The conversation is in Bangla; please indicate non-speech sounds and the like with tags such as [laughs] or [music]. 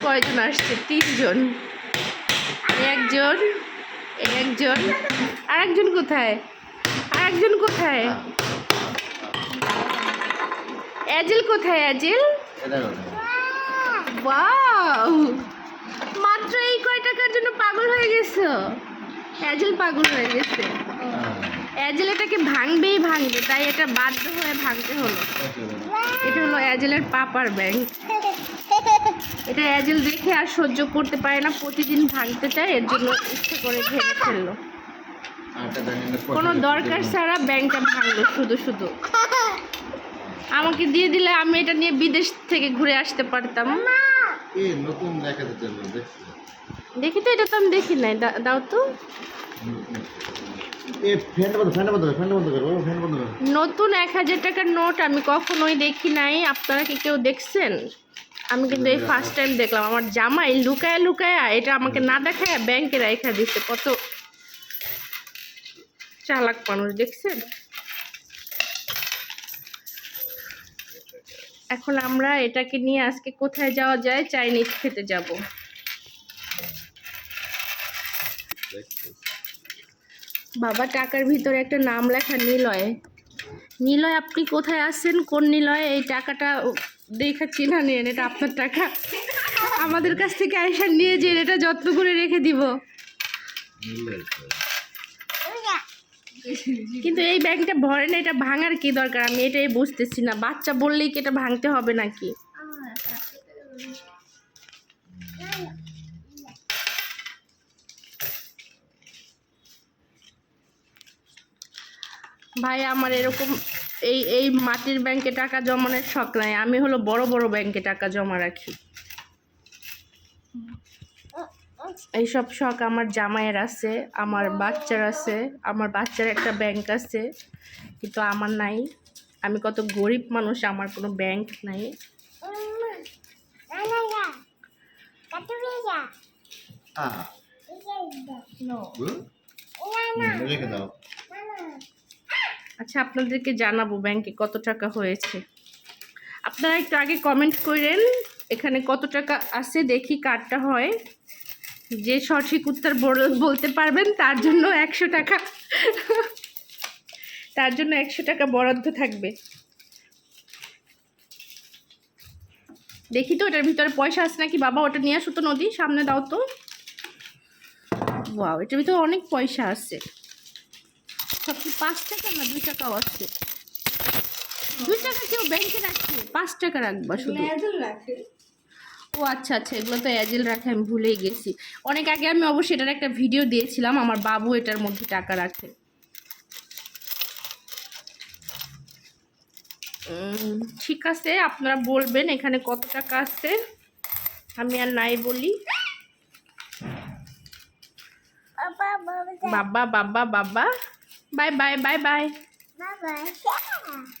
কয়জন আসছে? তিনজন। একজন একজন আর একজন। কোথায়? আর একজন কোথায়? অ্যাজেল কোথায় অ্যাজেল? ওয়াও! মাত্র এই কয় টাকার জন্য পাগল হয়ে গেছো? অ্যাজেল পাগল হয়ে গেছে। অ্যাজেল এটাকে ভাঙবেই ভাঙবে তাই এটা বাধ্য হয়ে ভাঙতে হলো। এটা হলো অ্যাজেলের পাপার ব্যাংক। [laughs] এটা অ্যাজেল দেখে আর সহ্য করতে পারে না প্রতিদিন ভাঙতে চায় এর জন্য ইচ্ছে করে ভেঙে ফেলল। কোনো দরকার ছাড়া ব্যাংকটা ভাঙলো শুধু শুধু। আমাকে দিয়ে দিলে আমি এটা নিয়ে বিদেশ থেকে ঘুরে আসতে পারতাম। দেখা তো এটা তো আমি দেখি নাই। দাও তো। নতুন এক হাজার টাকার নোট আমি কখনোই দেখি নাই। আপনারা কি কেউ দেখছেন? আমি কিন্তু এই ফার্স্ট টাইম দেখলাম। আমার জামাই লুকায় লুকায় এটা আমাকে না দেখায় ব্যাংকে রেখা দিচ্ছে কত চালাক মানুষ, দেখছেন? এখন আমরা এটাকে নিয়ে আজকে কোথায় যাওয়া যায় চাইনিজ খেতে যাব। বাবা, টাকার ভিতরে একটা নাম লেখা নিলয়। নিলয়, আপনি কোথায় আছেন? কোন নিলয়? এই টাকাটা দেখা চিনা নেন এটা আপনার টাকা। আমাদের কাছ থেকে আয়সা নিয়ে যে এটা যত্ন করে রেখে দিব। কিন্তু এই ব্যাংকটা ভরে না, এটা ভাঙার কি দরকার? আমি এটাই বুঝতেছি না। বাচ্চা বললেই কি এটা ভাঙতে হবে নাকি? ভাই, আমার এরকম এই এই মাটির ব্যাংকে টাকা জমানোর শখ নাই। আমি হলো বড় বড় ব্যাংকে টাকা জমা রাখি। এইসব শখ আমার জামাইয়ের আছে আমার বাচ্চার আছে আমার বাচ্চার একটা ব্যাংক আছে কিন্তু আমার নাই। আমি কত গরিব মানুষ আমার কোনো ব্যাংক নাই? রেখে দাও। আচ্ছা আপনাদেরকে জানাব ব্যাংকে কত টাকা হয়েছে। আপনারা একটু আগে কমেন্ট করেন, এখানে কত টাকা আছে, দেখি কার্ডটা হয়। যে সঠিক উত্তর বল- বলতে পারবেন, তার জন্য একশো টাকা। তার জন্য একশো টাকা বরাদ্দ থাকবে। দেখি তো ওটার ভিতরে পয়সা আছে নাকি? বাবা, ওটা নিয়ে আসো তো নদী, সামনে দাও তো। ওয়াও এটার ভিতরে অনেক পয়সা আছে। সব কি পাঁচ টাকা না দুই টাকাও আছে দুই টাকা কেউ ব্যাংকে রাখছে পাঁচ টাকা রাখবা শুধু। ও আচ্ছা আচ্ছা এগুলো তো অ্যাজেল রাখে আমি ভুলেই গেছি। অনেক আগে আমি অবশ্যই এটার একটা ভিডিও দিয়েছিলাম আমার বাবু এটার মধ্যে টাকা রাখে। ঠিক আছে আপনারা বলবেন এখানে কত টাকা আছে? আমি আর নাই বলি। বাবা বাবা বাবা। 拜拜拜拜，拜拜